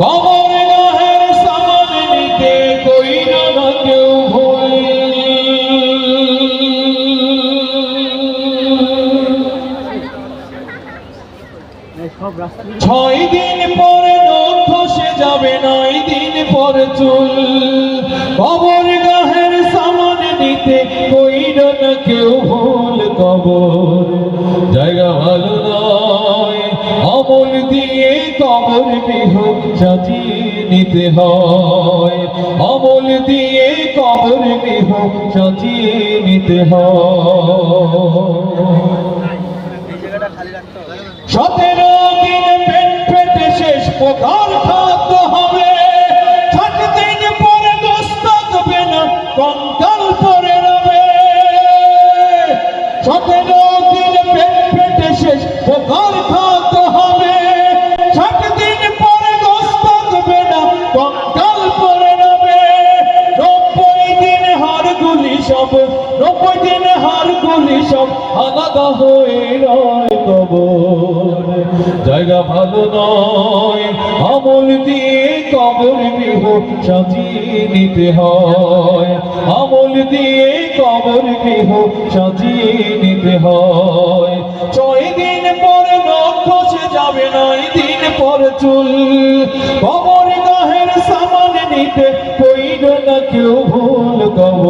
কবর গাহের সামান নিতে না কেউ ছয় দিন পরে নখ খসে যাবে নয় দিন পর চুল। কবর গাহের সামান নিতে কইর না কেউ ভুল কবর। কবর বিহ সাজিয়ে নিতে হয়। অমল দিয়ে কবর বিহ সাজিয়ে নিতে হয়। সতেরো দিন পেট পেটে শেষ প্রকার হবে। ষাট দিন পরে দোস্ত না সব, নব্বই দিন হার গুলি সব, আলাদা হয়ে রয় কবর জায়গা ভালো নয়, আমল দিয়ে কবর বিহ সাজিয়ে নিতে হয়। আমল দিয়ে কবর বিহ সাজিয়ে নিতে হয়। ছয় দিন পরে নখ খসে যাবে নয় দিন পর চুল। কবর গাহের সামান নিতে কইর না কেউ ভুল কবর।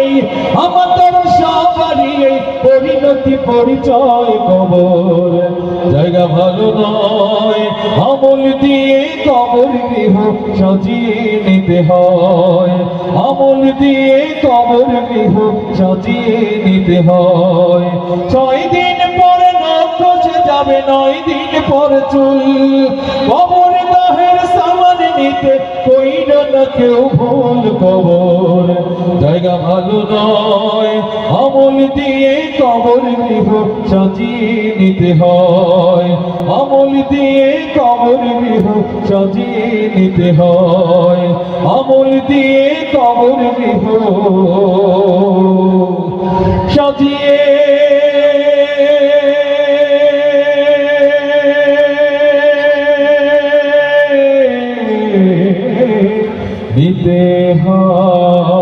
এই আমার কারণ সবারই এই পরিণতি পরিচয় কবর। জায়গা ভালো নয়, আমল দিয়ে কবর গৃহ সাজিয়ে নিতে হয়। আমল দিয়ে কবর গৃহ সাজিয়ে নিতে হয়। ছয় দিন পরে নখ যাবে, নয় দিন পর চুল। কবর গাহের সামান নিতে না কেউ ভুল কবর। জায়গা ভালো নয়। আমল দিয়ে কবর গৃহ সাজিয়ে নিতে হয়। আমল দিয়ে কবর গৃহ সাজিয়ে নিতে হয়। আমল দিয়ে কবর গৃহ সাজিয়ে নিতে হয়।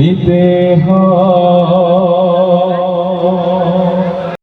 Vidéha